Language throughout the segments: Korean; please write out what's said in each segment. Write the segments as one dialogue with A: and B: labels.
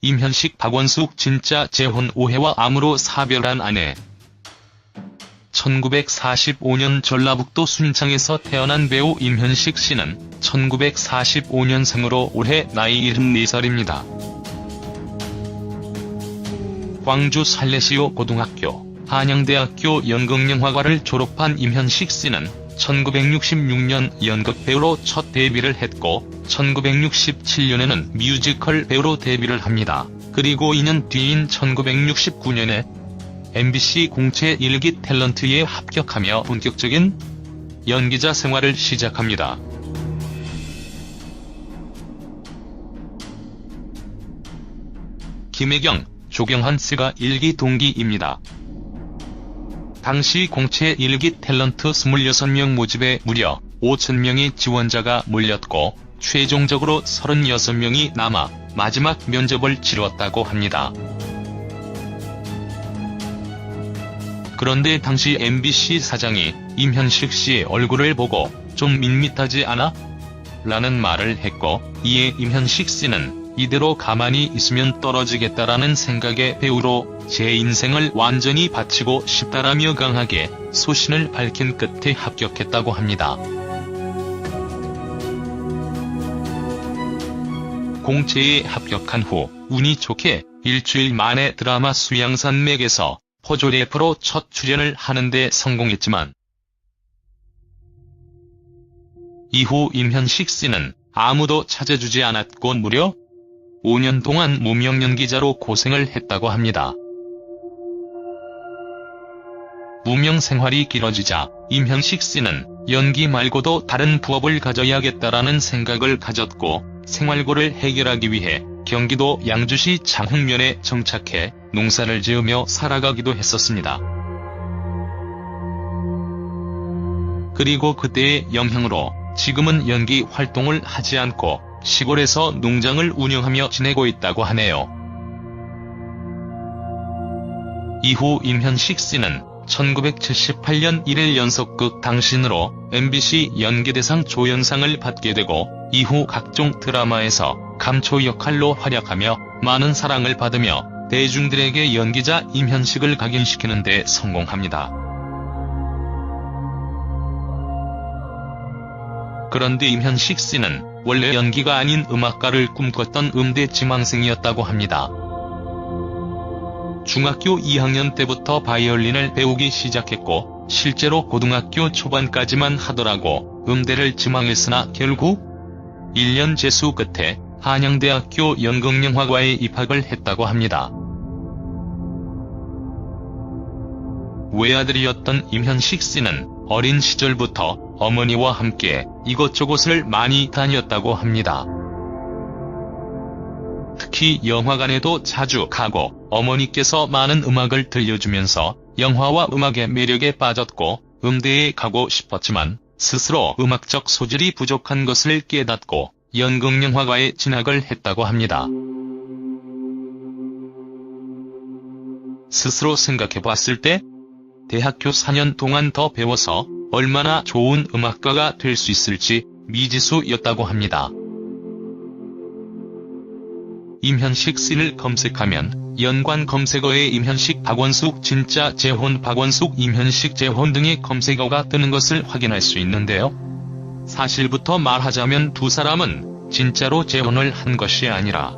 A: 임현식 박원숙 진짜 재혼 오해와 암으로 사별한 아내 1945년 전라북도 순창에서 태어난 배우 임현식 씨는 1945년생으로 올해 나이 74살입니다. 광주 살레시오 고등학교, 한양대학교 연극영화과를 졸업한 임현식 씨는 1966년 연극배우로 첫 데뷔를 했고 1967년에는 뮤지컬 배우로 데뷔를 합니다. 그리고 2년 뒤인 1969년에 MBC 공채 일기 탤런트에 합격하며 본격적인 연기자 생활을 시작합니다. 김혜경, 조경한 씨가 일기 동기입니다. 당시 공채 일기 탤런트 26명 모집에 무려 5천명의 지원자가 몰렸고 최종적으로 36명이 남아 마지막 면접을 치렀다고 합니다. 그런데 당시 MBC 사장이 임현식 씨의 얼굴을 보고 좀 밋밋하지 않아? 라는 말을 했고 이에 임현식 씨는 이대로 가만히 있으면 떨어지겠다라는 생각에 배우로 제 인생을 완전히 바치고 싶다라며 강하게 소신을 밝힌 끝에 합격했다고 합니다. 공채에 합격한 후 운이 좋게 일주일 만에 드라마 수양산맥에서 포조래프로 첫 출연을 하는데 성공했지만 이후 임현식 씨는 아무도 찾아주지 않았고 무려 5년 동안 무명 연기자로 고생을 했다고 합니다. 무명 생활이 길어지자 임현식 씨는 연기 말고도 다른 부업을 가져야겠다라는 생각을 가졌고 생활고를 해결하기 위해 경기도 양주시 장흥면에 정착해 농사를 지으며 살아가기도 했었습니다. 그리고 그때의 영향으로 지금은 연기 활동을 하지 않고 시골에서 농장을 운영하며 지내고 있다고 하네요. 이후 임현식 씨는 1978년 1회 연속극 당신으로 MBC 연기대상 조연상을 받게 되고 이후 각종 드라마에서 감초 역할로 활약하며 많은 사랑을 받으며 대중들에게 연기자 임현식을 각인시키는 데 성공합니다. 그런데 임현식 씨는 원래 연기가 아닌 음악가를 꿈꿨던 음대 지망생이었다고 합니다. 중학교 2학년 때부터 바이올린을 배우기 시작했고 실제로 고등학교 초반까지만 하더라고 음대를 지망했으나 결국 1년 재수 끝에 한양대학교 연극영화과에 입학을 했다고 합니다. 외아들이었던 임현식 씨는 어린 시절부터 어머니와 함께 이곳저곳을 많이 다녔다고 합니다. 특히 영화관에도 자주 가고 어머니께서 많은 음악을 들려주면서 영화와 음악의 매력에 빠졌고 음대에 가고 싶었지만 스스로 음악적 소질이 부족한 것을 깨닫고 연극영화과에 진학을 했다고 합니다. 스스로 생각해 봤을 때 대학교 4년 동안 더 배워서 얼마나 좋은 음악가가 될 수 있을지 미지수였다고 합니다. 임현식 씨를 검색하면 연관 검색어에 임현식 박원숙 진짜 재혼 박원숙 임현식 재혼 등의 검색어가 뜨는 것을 확인할 수 있는데요. 사실부터 말하자면 두 사람은 진짜로 재혼을 한 것이 아니라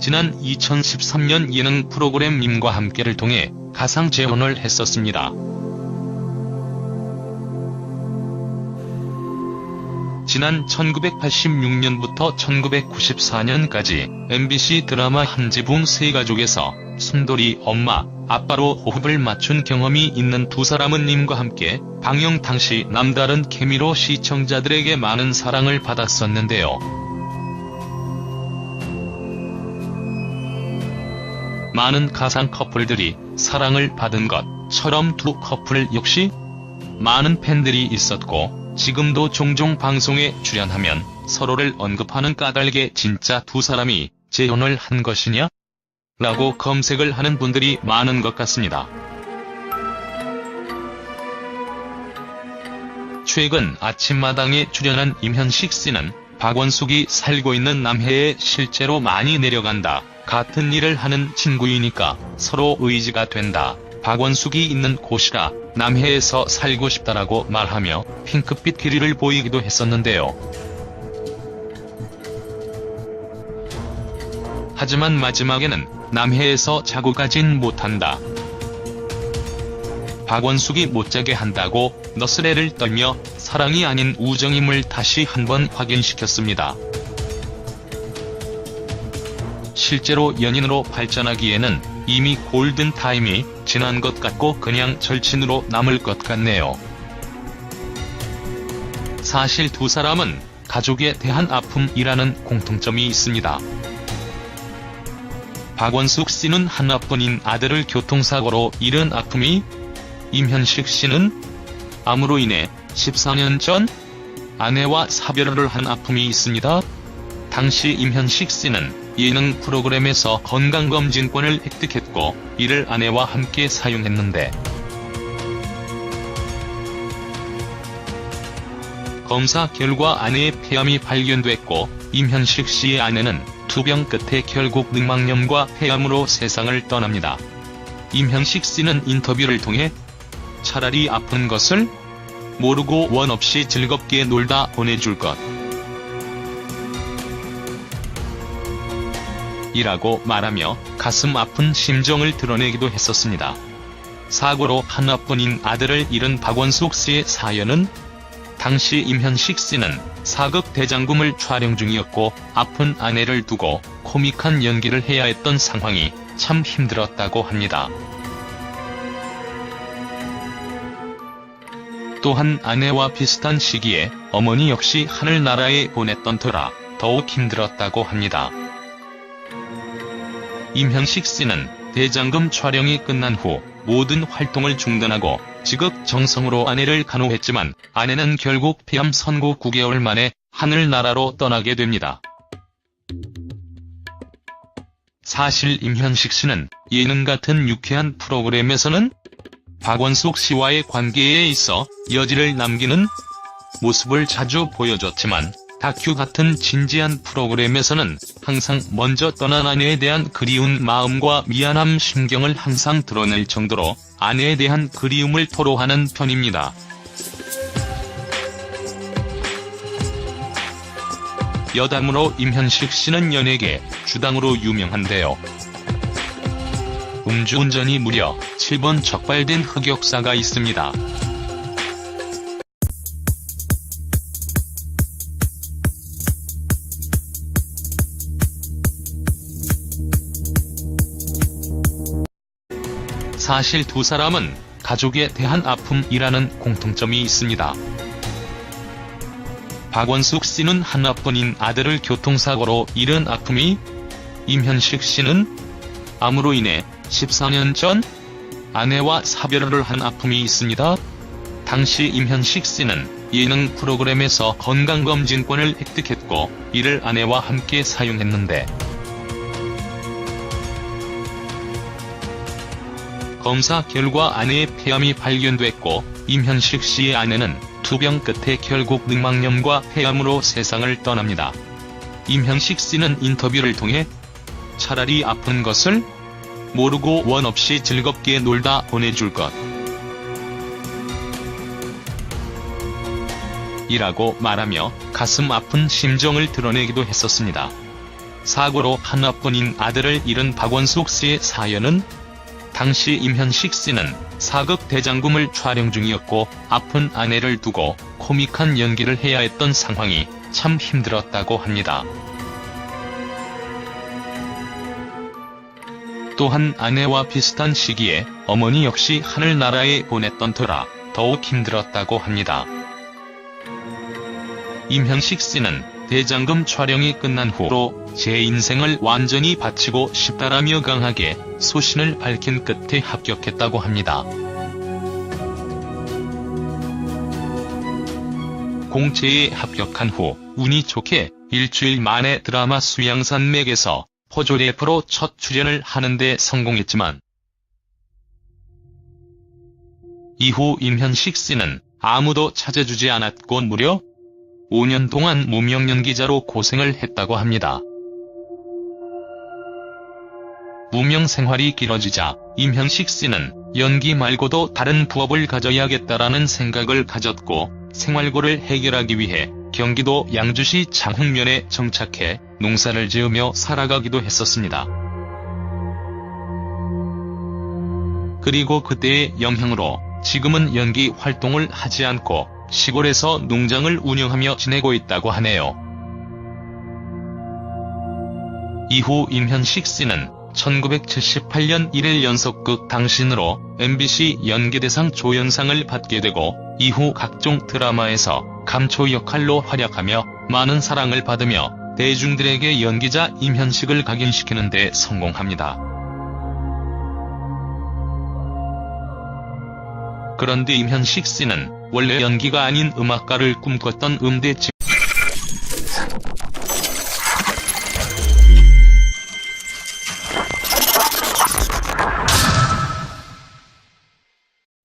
A: 지난 2013년 예능 프로그램 님과 함께를 통해 가상 재혼을 했었습니다. 지난 1986년부터 1994년까지 MBC 드라마 한지붕 세가족에서 순돌이 엄마, 아빠로 호흡을 맞춘 경험이 있는 두 사람은 님과 함께 방영 당시 남다른 케미로 시청자들에게 많은 사랑을 받았었는데요. 많은 가상 커플들이 사랑을 받은 것처럼 두 커플 역시 많은 팬들이 있었고 지금도 종종 방송에 출연하면 서로를 언급하는 까닭에 진짜 두 사람이 재혼을 한 것이냐? 라고 검색을 하는 분들이 많은 것 같습니다. 최근 아침마당에 출연한 임현식 씨는 박원숙이 살고 있는 남해에 실제로 많이 내려간다. 같은 일을 하는 친구이니까 서로 의지가 된다. 박원숙이 있는 곳이라 남해에서 살고 싶다라고 말하며 핑크빛 길이를 보이기도 했었는데요. 하지만 마지막에는 남해에서 자고 가진 못한다. 박원숙이 못 자게 한다고 너스레를 떨며 사랑이 아닌 우정임을 다시 한번 확인시켰습니다. 실제로 연인으로 발전하기에는 이미 골든타임이 지난 것 같고 그냥 절친으로 남을 것 같네요. 사실 두 사람은 가족에 대한 아픔이라는 공통점이 있습니다. 박원숙 씨는 하나뿐인 아들을 교통사고로 잃은 아픔이 임현식 씨는 암으로 인해 14년 전 아내와 사별을 한 아픔이 있습니다. 당시 임현식 씨는 예능 프로그램에서 건강검진권을 획득했고 이를 아내와 함께 사용했는데 검사 결과 아내의 폐암이 발견됐고 임현식 씨의 아내는 투병 끝에 결국 늑막염과 폐암으로 세상을 떠납니다. 임현식 씨는 인터뷰를 통해 차라리 아픈 것을 모르고 원 없이 즐겁게 놀다 보내줄 것. 이라고 말하며 가슴 아픈 심정을 드러내기도 했었습니다. 사고로 하나뿐인 아들을 잃은 박원숙 씨의 사연은 당시 임현식 씨는 사극 대장금을 촬영 중이었고 아픈 아내를 두고 코믹한 연기를 해야 했던 상황이 참 힘들었다고 합니다. 또한 아내와 비슷한 시기에 어머니 역시 하늘나라에 보냈던 터라 더욱 힘들었다고 합니다. 임현식 씨는 대장금 촬영이 끝난 후 모든 활동을 중단하고 지극 정성으로 아내를 간호했지만 아내는 결국 폐암 선고 9개월 만에 하늘나라로 떠나게 됩니다. 사실 임현식 씨는 예능 같은 유쾌한 프로그램에서는 박원숙 씨와의 관계에 있어 여지를 남기는 모습을 자주 보여줬지만 다큐 같은 진지한 프로그램에서는 항상 먼저 떠난 아내에 대한 그리운 마음과 미안함 심경을 항상 드러낼 정도로 아내에 대한 그리움을 토로하는 편입니다. 여담으로 임현식 씨는 연예계 주당으로 유명한데요. 음주운전이 무려 7번 적발된 흑역사가 있습니다. 사실 두 사람은 가족에 대한 아픔이라는 공통점이 있습니다. 박원숙 씨는 하나뿐인 아들을 교통사고로 잃은 아픔이 임현식 씨는 암으로 인해 14년 전 아내와 사별을 한 아픔이 있습니다. 당시 임현식 씨는 예능 프로그램에서 건강검진권을 획득했고 이를 아내와 함께 사용했는데 검사 결과 아내의 폐암이 발견됐고 임현식 씨의 아내는 투병 끝에 결국 늑막염과 폐암으로 세상을 떠납니다. 임현식 씨는 인터뷰를 통해 차라리 아픈 것을 모르고 원 없이 즐겁게 놀다 보내줄 것. 이라고 말하며 가슴 아픈 심정을 드러내기도 했었습니다. 사고로 하나뿐인 아들을 잃은 박원숙 씨의 사연은 당시 임현식 씨는 사극 대장금을 촬영 중이었고 아픈 아내를 두고 코믹한 연기를 해야 했던 상황이 참 힘들었다고 합니다. 또한 아내와 비슷한 시기에 어머니 역시 하늘나라에 보냈던 터라 더욱 힘들었다고 합니다. 임현식 씨는 대장금 촬영이 끝난 후로 제 인생을 완전히 바치고 싶다라며 강하게 소신을 밝힌 끝에 합격했다고 합니다. 공채에 합격한 후 운이 좋게 일주일 만에 드라마 수양산맥에서 포조래프로 첫 출연을 하는데 성공했지만 이후 임현식 씨는 아무도 찾아주지 않았고 무려 5년 동안 무명 연기자로 고생을 했다고 합니다. 무명 생활이 길어지자 임현식 씨는 연기 말고도 다른 부업을 가져야겠다라는 생각을 가졌고 생활고를 해결하기 위해 경기도 양주시 장흥면에 정착해 농사를 지으며 살아가기도 했었습니다. 그리고 그때의 영향으로 지금은 연기 활동을 하지 않고 시골에서 농장을 운영하며 지내고 있다고 하네요. 이후 임현식 씨는 1978년 1일 연속극 당신으로 MBC 연기대상 조연상을 받게 되고 이후 각종 드라마에서 감초 역할로 활약하며 많은 사랑을 받으며 대중들에게 연기자 임현식을 각인시키는 데 성공합니다. 그런데 임현식 씨는 원래 연기가 아닌 음악가를 꿈꿨던 음대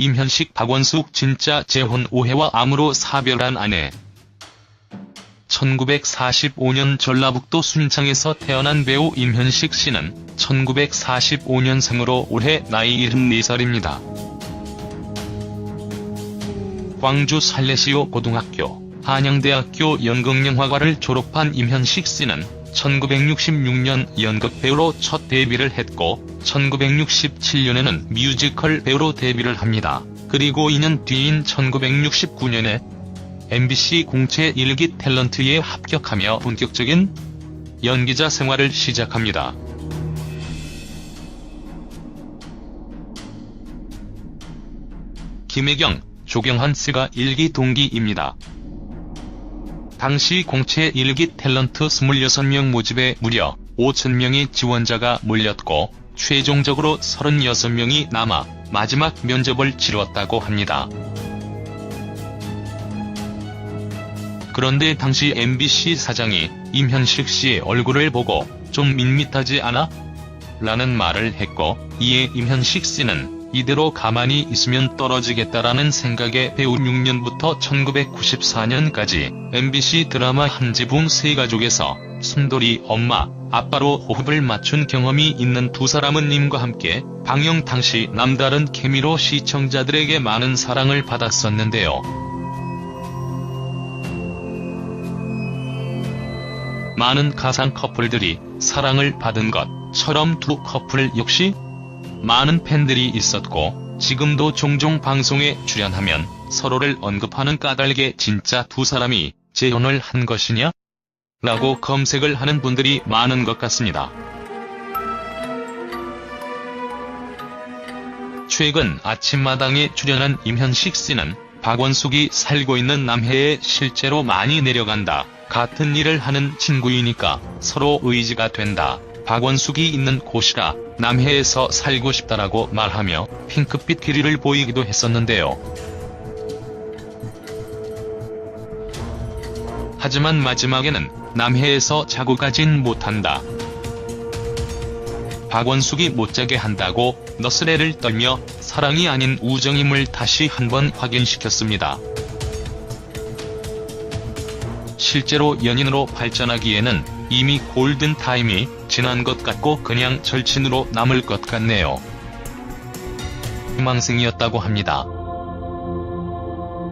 A: 임현식 박원숙 진짜 재혼 오해와 암으로 사별한 아내 1945년 전라북도 순창에서 태어난 배우 임현식 씨는 1945년생으로 올해 나이 74살입니다. 광주 살레시오 고등학교, 한양대학교 연극영화과를 졸업한 임현식 씨는 1966년 연극 배우로 첫 데뷔를 했고 1967년에는 뮤지컬 배우로 데뷔를 합니다. 그리고 2년 뒤인 1969년에 MBC 공채 일기 탤런트에 합격하며 본격적인 연기자 생활을 시작합니다. 김혜경, 조경환 씨가 일기 동기입니다. 당시 공채 일기 탤런트 26명 모집에 무려 5천명의 지원자가 몰렸고 최종적으로 36명이 남아 마지막 면접을 치렀다고 합니다. 그런데 당시 MBC 사장이 임현식 씨의 얼굴을 보고 좀 밋밋하지 않아? 라는 말을 했고 이에 임현식 씨는 이대로 가만히 있으면 떨어지겠다라는 생각에 배우 6년부터 1994년까지 MBC 드라마 한 지붕 세 가족에서 순돌이 엄마, 아빠로 호흡을 맞춘 경험이 있는 두 사람은 님과 함께 방영 당시 남다른 케미로 시청자들에게 많은 사랑을 받았었는데요. 많은 가상 커플들이 사랑을 받은 것처럼 두 커플 역시 많은 팬들이 있었고 지금도 종종 방송에 출연하면 서로를 언급하는 까닭에 진짜 두 사람이 재혼을 한 것이냐? 라고 검색을 하는 분들이 많은 것 같습니다. 최근 아침마당에 출연한 임현식 씨는 박원숙이 살고 있는 남해에 실제로 많이 내려간다. 같은 일을 하는 친구이니까 서로 의지가 된다. 박원숙이 있는 곳이라 남해에서 살고 싶다라고 말하며 핑크빛 길이를 보이기도 했었는데요. 하지만 마지막에는 남해에서 자고 가진 못한다. 박원숙이 못 자게 한다고 너스레를 떨며 사랑이 아닌 우정임을 다시 한번 확인시켰습니다. 실제로 연인으로 발전하기에는 이미 골든타임이 지난 것 같고 그냥 절친으로 남을 것 같네요. 희망생이었다고 합니다.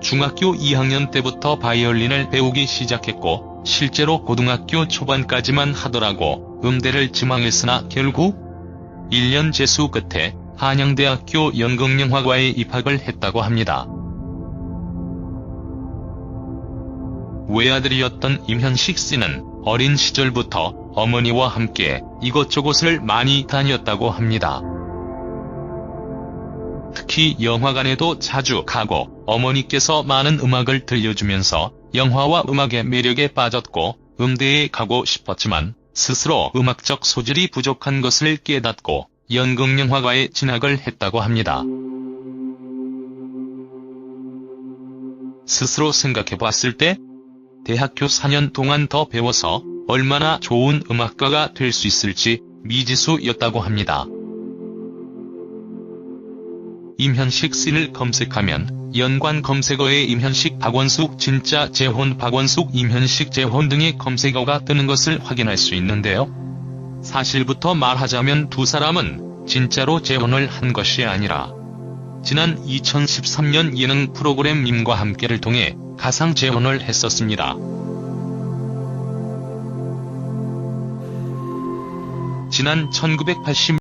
A: 중학교 2학년 때부터 바이올린을 배우기 시작했고 실제로 고등학교 초반까지만 하더라고 음대를 지망했으나 결국 1년 재수 끝에 한양대학교 연극영화과에 입학을 했다고 합니다. 외아들이었던 임현식 씨는 어린 시절부터 어머니와 함께 이곳저곳을 많이 다녔다고 합니다. 특히 영화관에도 자주 가고 어머니께서 많은 음악을 들려주면서 영화와 음악의 매력에 빠졌고 음대에 가고 싶었지만 스스로 음악적 소질이 부족한 것을 깨닫고 연극영화과에 진학을 했다고 합니다. 스스로 생각해 봤을 때 대학교 4년 동안 더 배워서 얼마나 좋은 음악가가 될 수 있을지 미지수였다고 합니다. 임현식 씬을 검색하면 연관 검색어에 임현식 박원숙 진짜 재혼 박원숙 임현식 재혼 등의 검색어가 뜨는 것을 확인할 수 있는데요. 사실부터 말하자면 두 사람은 진짜로 재혼을 한 것이 아니라 지난 2013년 예능 프로그램 님과 함께를 통해 가상 재혼을 했었습니다. 지난 1980